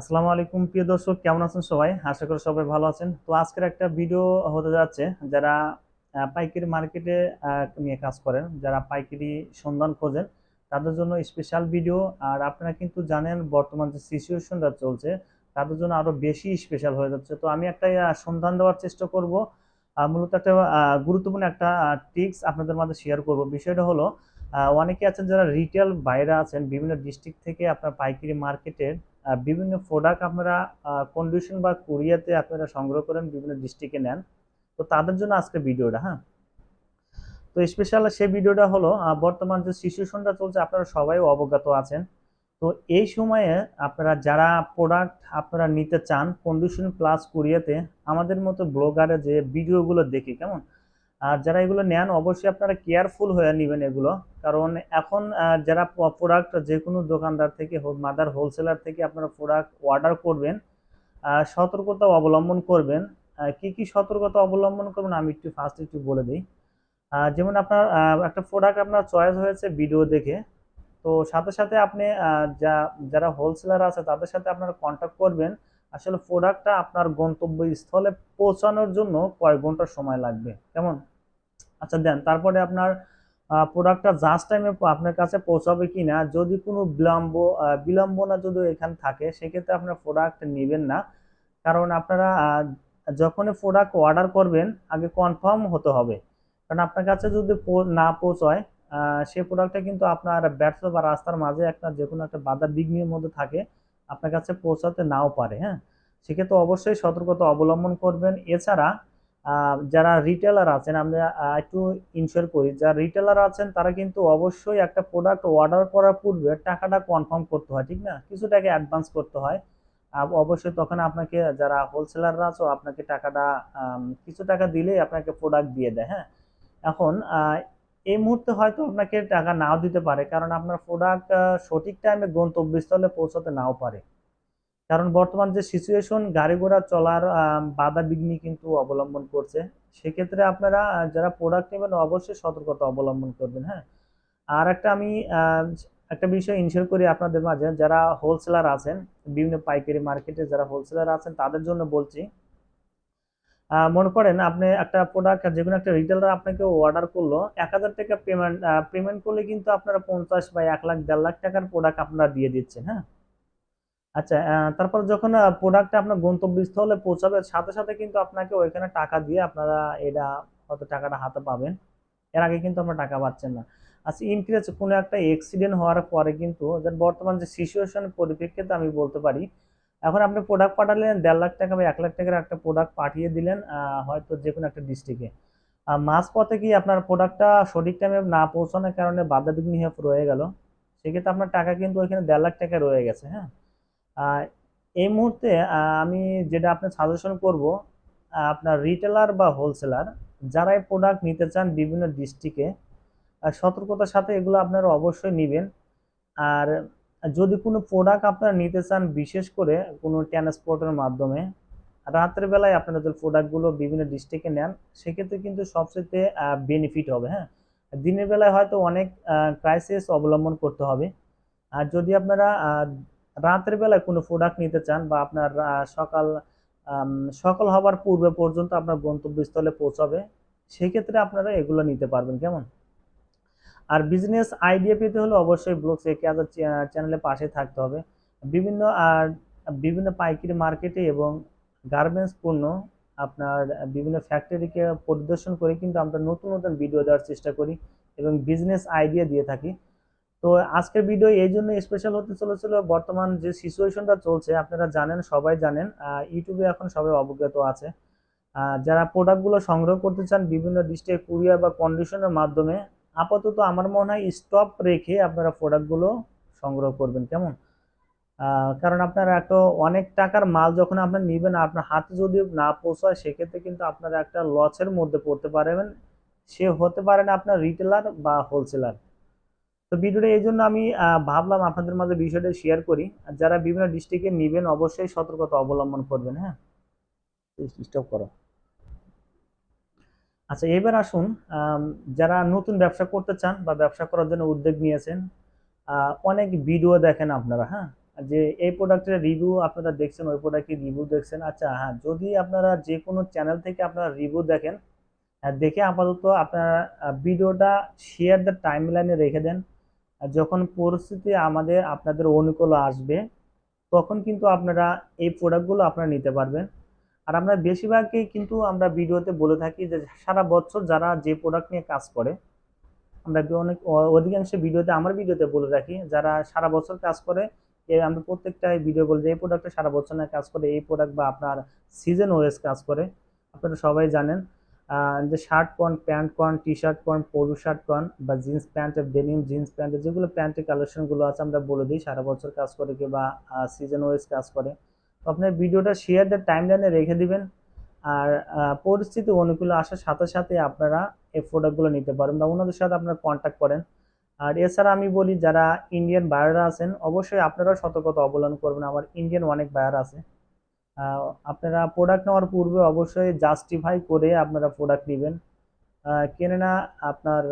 আসসালামু আলাইকুম, প্রিয় দর্শক, কেমন আছেন সবাই? আশা করি সবাই ভালো আছেন। তো আজকের একটা ভিডিও হতে যাচ্ছে, যারা পাইকারি মার্কেটে নিয়ে কাজ করেন, যারা পাইকারি সন্ধান খোঁজেন, তাদের জন্য স্পেশাল ভিডিও। আর আপনারা কিন্তু জানেন, বর্তমান যে সিচুয়েশনটা চলছে, তাদের জন্য আরও বেশি স্পেশাল হয়ে যাচ্ছে। তো আমি একটা সন্ধান দেওয়ার চেষ্টা করব। মূলত একটা গুরুত্বপূর্ণ একটা টিপস আপনাদের মাঝে শেয়ার করব। বিষয়টা হলো অনেকে আছেন যারা রিটেল বাইরে আছেন, বিভিন্ন ডিস্ট্রিক্ট থেকে আপনার পাইকারি মার্কেটের বিভিন্ন প্রোডাক্ট আপনারা কন্ডিশন বা কুরিয়াতে আপনারা সংগ্রহ করেন, বিভিন্ন ডিস্ট্রিক্টে নেন। তো তাদের জন্য আজকে ভিডিওটা হ্যাঁ? তো স্পেশাল সেই ভিডিওটা হলো বর্তমান যে সিচুয়েশনটা চলছে, আপনারা সবাই অবগত আছেন। তো এই সময়ে আপনারা যারা প্রোডাক্ট আপনারা নিতে চান কন্ডিশন প্লাস কুরিয়াতে, আমাদের মতো ব্লগারে যে ভিডিওগুলো দেখি, কেমন? আর যারা এগুলো নেন, অবশ্যই আপনারা কেয়ারফুল হয়ে নেবেন এগুলো। কারণ এখন যারা প্রোডাক্ট যে কোনো দোকানদার থেকে মাদার হোলসেলার থেকে আপনারা প্রোডাক্ট অর্ডার করবেন সতর্কতা অবলম্বন করবেন। কি কি সতর্কতা অবলম্বন করবেন আমি একটু ফার্স্ট একটু বলে দিই। যেমন আপনার একটা প্রোডাক্ট আপনার চয়েস হয়েছে ভিডিও দেখে। তো সাথে সাথে আপনি যা, যারা হোলসেলার আছে তাদের সাথে আপনারা কন্ট্যাক্ট করবেন। আসলে প্রোডাক্টটা আপনার গন্তব্যস্থলে পৌঁছানোর জন্য কয় ঘণ্টা সময় লাগবে। কেমন? আচ্ছা দেন তারপরে আপনার প্রোডাক্টটা জাস্ট টাইমে আপনার কাছে পৌঁছাবে কি না যদি কোনো বিলম্ব বিলম্বনা যদি এখানে থাকে, সেক্ষেত্রে আপনার প্রোডাক্ট নেবেন না। কারণ আপনারা যখনই প্রোডাক্ট অর্ডার করবেন, আগে কনফার্ম হতে হবে। কারণ আপনার কাছে যদি না পৌঁছায় সেই প্রোডাক্টটা কিন্তু আপনার ব্যর্থ বা রাস্তার মাঝে একটা যে কোনো একটা বাধা বিঘ্নের মধ্যে থাকে। আপনার কাছে পৌঁছাতে নাও পারে হ্যাঁ? সেক্ষেত্রে অবশ্যই সতর্কতা অবলম্বন করবেন। এছাড়া যারা রিটেলার আছেন, আমরা একটু ইনশিওর করি, যারা রিটেলার আছেন, তারা কিন্তু অবশ্যই একটা প্রোডাক্ট অর্ডার করার পূর্বে টাকাটা কনফার্ম করতে হয়, ঠিক না? কিছু টাকা অ্যাডভান্স করতে হয়। অবশ্যই তখন আপনাকে, যারা হোলসেলাররা আছে, আপনাকে টাকাটা কিছু টাকা দিলেই আপনাকে প্রোডাক্ট দিয়ে দেয় হ্যাঁ? এখন এই মুহূর্তে হয়তো আপনাকে টাকা নাও দিতে পারে, কারণ আপনার প্রোডাক্ট সঠিক টাইমে গন্তব্যস্থলে পৌঁছাতে নাও পারে। কারণ বর্তমান যে সিচুয়েশন গাড়ি ঘোড়া চলার বাধা বিঘ্নি কিন্তু অবলম্বন করছে। সেক্ষেত্রে আপনারা যারা প্রোডাক্ট নেবেন অবশ্যই সতর্কতা অবলম্বন করবেন হ্যাঁ? আর একটা আমি একটা বিষয় ইনশিওর করি আপনাদের মাঝে, যারা হোলসেলার আছেন, বিভিন্ন পাইকারি মার্কেটে যারা হোলসেলার আছেন, তাদের জন্য বলছি মনে করেন আপনি একটা প্রোডাক্ট যে কোনো একটা রিটেলার আপনাকে অর্ডার করল, এক হাজার টাকা পেমেন্ট পেমেন্ট করলে কিন্তু আপনারা পঞ্চাশ বা এক লাখ, দেড় লাখ টাকার প্রোডাক্ট আপনারা দিয়ে দিচ্ছেন হ্যাঁ? আচ্ছা তারপর যখন প্রোডাক্টটা আপনার গন্তব্যস্থলে পৌঁছাবে, সাথে সাথে কিন্তু আপনাকে ওইখানে টাকা দিয়ে আপনারা এটা হয়তো টাকাটা হাতে পাবেন। এর আগে কিন্তু আমরা টাকা পাচ্ছেন না। আচ্ছা ইন কেস কোনো একটা অ্যাক্সিডেন্ট হওয়ার পরে কিন্তু বর্তমান যে সিচুয়েশনের পরিপ্রেক্ষিতে আমি বলতে পারি এখন আপনি প্রোডাক্ট পাঠালেন, দেড় লাখ টাকা বা এক লাখ টাকার একটা প্রোডাক্ট পাঠিয়ে দিলেন হয়তো যে কোনো একটা ডিস্ট্রিক্টে মাঝ পথে কি আপনার প্রোডাক্টটা সঠিক টাইমে না পৌঁছানোর কারণে বাধা বিঘ্ন হয়ে রয়ে গেল? সেক্ষেত্রে আপনার টাকা কিন্তু ওইখানে দেড় লাখ টাকা রয়ে গেছে হ্যাঁ? এই মুহূর্তে আমি যেটা আপনার সাজেশন করব আপনার রিটেলার বা হোলসেলার যারা এই প্রোডাক্ট নিতে চান বিভিন্ন ডিস্ট্রিক্টে সতর্কতার সাথে এগুলো আপনারা অবশ্যই নেবেন। আর যদি কোনো প্রোডাক্ট আপনারা নিতে চান, বিশেষ করে কোনো ট্রান্সপোর্টের মাধ্যমে, রাতের বেলায় আপনারা যদি প্রোডাক্টগুলো বিভিন্ন ডিস্ট্রিক্টে নেন, সেক্ষেত্রে কিন্তু সবচেয়ে বেনিফিট হবে হ্যাঁ? দিনের বেলায় হয়তো অনেক ক্রাইসিস অবলম্বন করতে হবে। আর যদি আপনারা রাতের বেলায় কোনো প্রোডাক্ট নিতে চান বা আপনার সকাল সকাল হবার পূর্বে পর্যন্ত আপনার গন্তব্যস্থলে পৌঁছাবে, সেক্ষেত্রে আপনারা এগুলো নিতে পারবেন, কেমন? আর বিজনেস আইডিয়া পেতে হলে অবশ্যই ব্লগ একেআদার চ্যানেলের পাশে থাকতে হবে। বিভিন্ন, আর বিভিন্ন পাইকারি মার্কেটে এবং গার্মেন্টস পণ্য আপনার বিভিন্ন ফ্যাক্টরিকে পরিদর্শন করে কিন্তু আমরা নতুন নতুন ভিডিও দেওয়ার চেষ্টা করি এবং বিজনেস আইডিয়া দিয়ে থাকি। তো আজকের ভিডিও এই জন্য স্পেশাল হতে চলেছিল। বর্তমান যে সিচুয়েশনটা চলছে, আপনারা জানেন, সবাই জানেন ইউটিউবে এখন সবাই অবগত আছে। যারা প্রোডাক্টগুলো সংগ্রহ করতে চান বিভিন্ন ডিস্ট্রিক্ট কুরিয়ার বা কন্ডিশনের মাধ্যমে আপাতত আমার মনে হয় স্টপ রেখে আপনারা প্রোডাক্টগুলো সংগ্রহ করবেন, কেমন? কারণ আপনারা একটা অনেক টাকার মাল যখন আপনি নেবেন, আপনার হাতে যদি না পৌঁছায়, সেক্ষেত্রে কিন্তু আপনারা একটা লসের মধ্যে পড়তে পারবেন। সে হতে পারে না আপনার রিটেলার বা হোলসেলার তো ভিডিওটা এই জন্য আমি ভাবলাম আপনাদের মাঝে বিষয়টা শেয়ার করি। যারা বিভিন্ন ডিস্ট্রিক্টে নেবেন, অবশ্যই সতর্কতা অবলম্বন করবেন হ্যাঁ? স্টপ করো। আচ্ছা এবার আসুন যারা নতুন ব্যবসা করতে চান বা ব্যবসা করার জন্য উদ্যোগ নিয়েছেন অনেক ভিডিও দেখেন আপনারা হ্যাঁ? যে এই প্রোডাক্টের রিভিউ আপনারা দেখছেন ওই প্রোডাক্টের রিভিউ দেখছেন আচ্ছা হ্যাঁ যদি আপনারা যে কোনো চ্যানেল থেকে আপনারা রিভিউ দেখেন আহ, দেখে আপাতত আপনারা ভিডিওটা শেয়ার দ্য টাইম লাইনে রেখে দেন যখন পরিস্থিতি আমাদের আপনাদের অনুকূল আসবে তখন কিন্তু আপনারা এই প্রোডাক্টগুলো আপনারা নিতে পারবেন। আর আমরা বেশিরভাগই কিন্তু আমরা ভিডিওতে বলে থাকি যে সারা বছর যারা যে প্রোডাক্ট নিয়ে কাজ করে, আমরা অনেক অধিকাংশ ভিডিওতে, আমার ভিডিওতে বলে রাখি, যারা সারা বছর কাজ করে আমরা প্রত্যেকটা ভিডিও বলি যে, এই প্রোডাক্টে সারা বছর না কাজ করে, এই প্রোডাক্ট বা আপনার সিজন ওয়েস কাজ করে। আপনারা সবাই জানেন যে শার্ট কন প্যান্ট কন টি শার্ট কন পরু শার্ট কন বা জিন্স প্যান্টের ডেনিম জিন্স প্যান্টের যেগুলো প্যান্টের কালেকশনগুলো আছে, আমরা বলে দিই, সারা বছর কাজ করে কি বা সিজন ওয়েস কাজ করে। আপনার ভিডিওটা শেয়ার দ্য টাইম লাইনে রেখে দিবেন। আর পরিস্থিতি অনুকূলে আসার সাথে সাথে আপনারা এই প্রোডাক্টগুলো নিতে পারেন বা ওনাদের সাথে আপনারা কন্ট্যাক্ট করেন। আর এছাড়া আমি বলি, যারা ইন্ডিয়ান বায়াররা আছেন, অবশ্যই আপনারাও সতর্কতা অবলম্বন করবেন। আমার ইন্ডিয়ান অনেক বায়ার আছে। আপনারা প্রোডাক্ট নেওয়ার পূর্বে অবশ্যই জাস্টিফাই করে আপনারা প্রোডাক্ট নেবেন। কেননা আপনার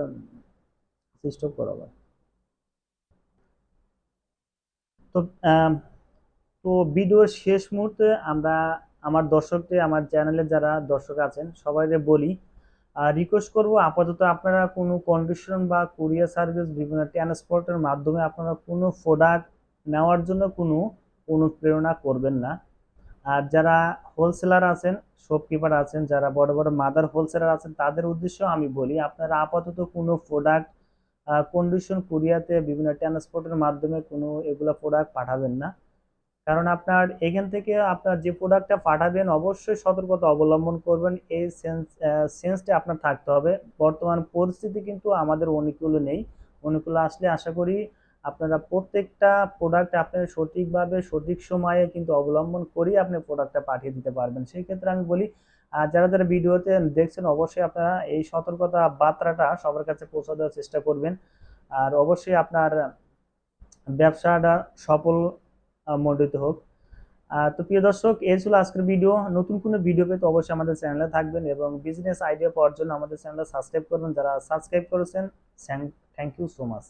সিস্টেম করাবার তো তো ভিডিওর শেষ মুহূর্তে আমরা আমার দর্শকদের, আমার চ্যানেলে যারা দর্শক আছেন, সবাইকে বলি রিকোয়েস্ট করব, আপাতত আপনারা কোনো কন্ডিশন বা কুরিয়ার সার্ভিস বিভিন্ন ট্রান্সপোর্টের মাধ্যমে আপনারা কোনো প্রোডাক্ট নেওয়ার জন্য কোনো অনুপ্রেরণা করবেন না। আর যারা হোলসেলার আছেন শপকিপার আছেন, যারা বড় বড় মাদার হোলসেলার আছেন, তাদের উদ্দেশ্য আমি বলি, আপনারা আপাতত কোনো প্রোডাক্ট কন্ডিশন কুরিয়াতে বিভিন্ন ট্রান্সপোর্টের মাধ্যমে কোনো এগুলো প্রোডাক্ট পাঠাবেন না। কারণ আপনার এখান থেকে আপনার যে প্রোডাক্টটা পাঠাবেন, অবশ্যই সতর্কতা অবলম্বন করবেন। এই সেন্স সেন্সটা আপনার থাকতে হবে। বর্তমান পরিস্থিতি কিন্তু আমাদের অনুকূলে নেই। অনুকূলে আসলে আশা করি আপনারা প্রত্যেকটা প্রোডাক্ট আপনার সঠিকভাবে, সঠিক সময়ে কিন্তু অবলম্বন করেই আপনি প্রোডাক্টটা পাঠিয়ে দিতে পারবেন। সেই ক্ষেত্রে আমি বলি আর যারা যারা ভিডিওতে দেখছেন, অবশ্যই আপনারা এই সতর্কতা বার্তাটা সবার কাছে পৌঁছে দেওয়ার চেষ্টা করবেন। আর অবশ্যই আপনার ব্যবসাটা সফল আহ, মণ্ডিত হোক। তো প্রিয় দর্শক এই ছিল আজকের ভিডিও। নতুন কোনো ভিডিও পেতে অবশ্যই আমাদের চ্যানেলে থাকবেন এবং বিজনেস আইডিয়া পাওয়ার জন্য আমাদের চ্যানেলটা সাবস্ক্রাইব করবেন। যারা সাবস্ক্রাইব করেছেন থ্যাংক ইউ সো মাচ